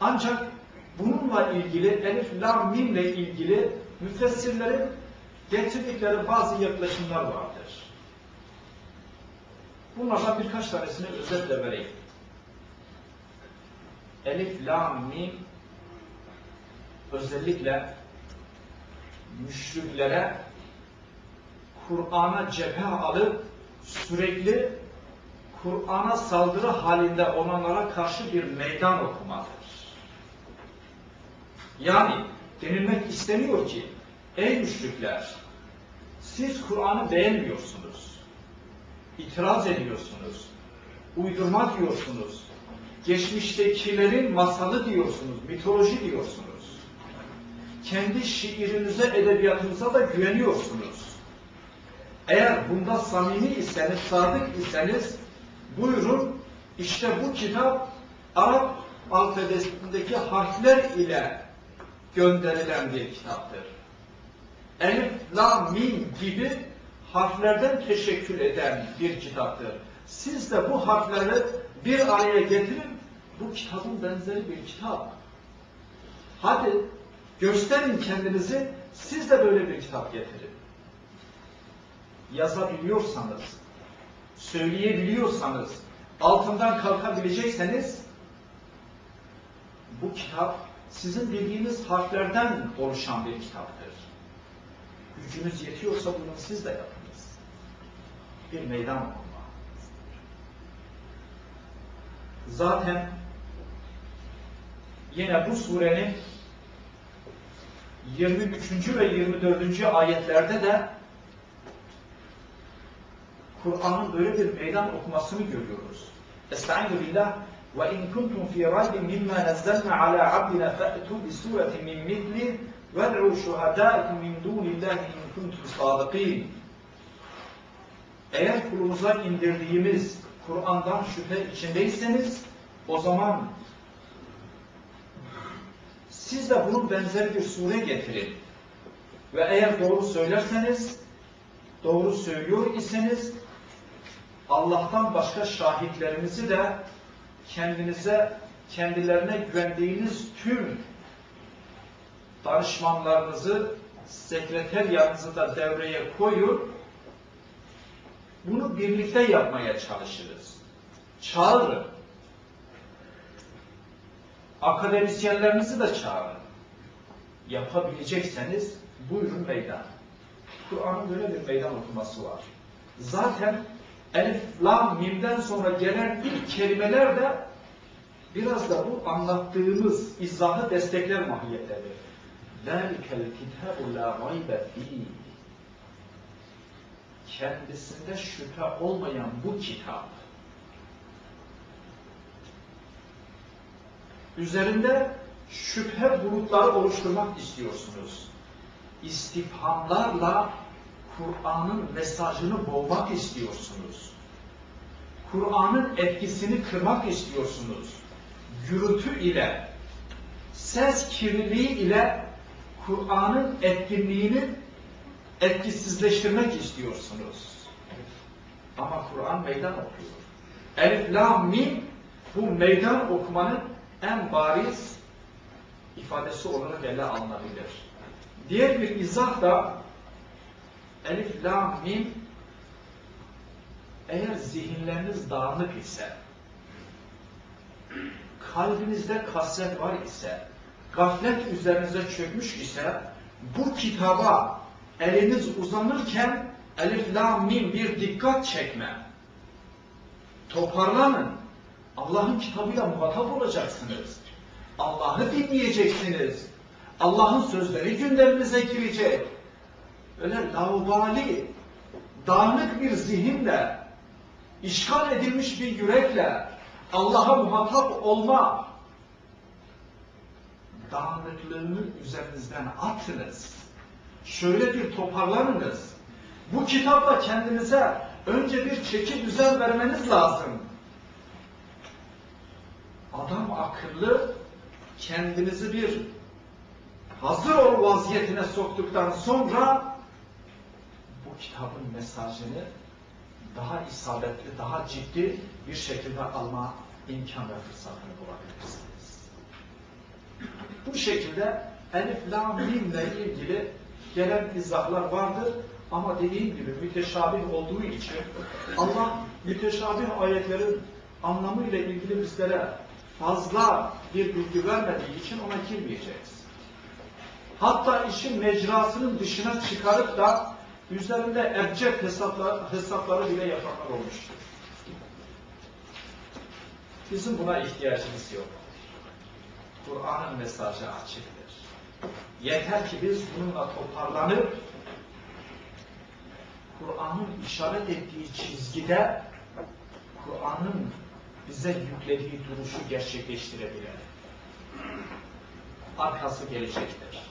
Ancak bununla ilgili Elif, Lam, Mim ile ilgili müfessirlerin getirdikleri bazı yaklaşımlar vardır. Bunlardan birkaç tanesini özetle vereyim. Elif, Lam, Mim özellikle müşriklere Kur'an'a cephe alıp sürekli Kur'an'a saldırı halinde olanlara karşı bir meydan okumadır. Yani denilmek isteniyor ki ey müşrikler siz Kur'an'ı beğenmiyorsunuz. itiraz ediyorsunuz. Uydurma diyorsunuz. Geçmiştekilerin masalı diyorsunuz. Mitoloji diyorsunuz. Kendi şiirinize, edebiyatınıza da güveniyorsunuz. Eğer bunda samimi iseniz, sadık iseniz buyurun işte bu kitap Arap alfabesindeki harfler ile gönderilen bir kitaptır. Elif, la, mim gibi harflerden teşekkül eden bir kitaptır. Siz de bu harfleri bir araya getirin, bu kitabın benzeri bir kitap. Hadi gösterin kendinizi, siz de böyle bir kitap getirin. Yazabiliyorsanız, söyleyebiliyorsanız, altından kalkabilecekseniz, bu kitap sizin bildiğiniz harflerden oluşan bir kitaptır. Gücünüz yetiyorsa bunu siz de yapınız. Bir meydan okuma. Zaten yine bu surenin 23. ve 24. ayetlerde de Kur'an'ın böyle bir meydan okumasını görüyoruz. Estaizu billah ve in kuntum fi raybin mimma nazzalna ala abdina fa'tu bi suratin min mithli وَدْعُوا شُهَدَاءَكُمْ مِنْ دُونِ اللّٰهِ اِنْ كُنْتُمْ صَادِقِينَ Eğer kulumuza indirdiğimiz Kur'an'dan şüphe içindeyseniz o zaman siz de bunun benzeri bir sure getirin. Ve eğer doğru söylerseniz, doğru söylüyor iseniz Allah'tan başka şahitlerinizi de kendinize, kendilerine güvendiğiniz tüm danışmanlarınızı, sekreteryanızı da devreye koyun. Bunu birlikte yapmaya çalışırız. Çağırın. Akademisyenlerinizi de çağırın. Yapabilecekseniz buyurun meydan. Kur'an'ın böyle bir meydan okuması var. Zaten Elif, Lam, Mim'den sonra gelen ilk kelimeler de biraz da bu anlattığımız izahı destekler mahiyettedir. ذَٰلِكَ الْكِتَابُ لَا رَيْبَ ف۪يهِ Kendisinde şüphe olmayan bu kitap üzerinde şüphe bulutları oluşturmak istiyorsunuz. İstifhamlarla Kur'an'ın mesajını boğmak istiyorsunuz. Kur'an'ın etkisini kırmak istiyorsunuz. Gürültü ile, ses kirliliği ile Kur'an'ın etkinliğini etkisizleştirmek istiyorsunuz. Ama Kur'an meydan okuyor. Elif, la, mim bu meydan okumanın en bariz ifadesi olarak ele alınabilir. Diğer bir izah da Elif, la, mim eğer zihinleriniz dağınık ise kalbinizde kasvet var ise gaflet üzerinize çökmüş ise bu kitaba eliniz uzanırken elif, la, mim bir dikkat çekme. Toparlanın. Allah'ın kitabıyla muhatap olacaksınız. Allah'ı dinleyeceksiniz. Allah'ın sözleri gündeminize girecek. Öyle laubali, dağınık bir zihinle, işgal edilmiş bir yürekle Allah'a muhatap olma dağınıklığını üzerinizden atınız. Şöyle bir toparlanınız. Bu kitapla kendinize önce bir çeki düzen vermeniz lazım. Adam akıllı kendinizi bir hazır ol vaziyetine soktuktan sonra kitabın mesajını daha isabetli, daha ciddi bir şekilde alma imkan ve fırsatını bulabilirsiniz. Bu şekilde Elif, Lam, Mim'le ilgili gelen izahlar vardır. Ama dediğim gibi müteşabih olduğu için Allah müteşabih ayetlerin anlamıyla ilgili bizlere fazla bir bilgi vermediği için ona girmeyeceğiz. Hatta işin mecrasının dışına çıkarıp da üzerinde ebced hesaplar, hesapları bile yapanlar olmuştur. Bizim buna ihtiyacımız yok. Kur'an'ın mesajı açıktır. Yeter ki biz bununla toparlanıp Kur'an'ın işaret ettiği çizgide Kur'an'ın bize yüklediği duruşu gerçekleştirebilelim. Arkası gelecektir.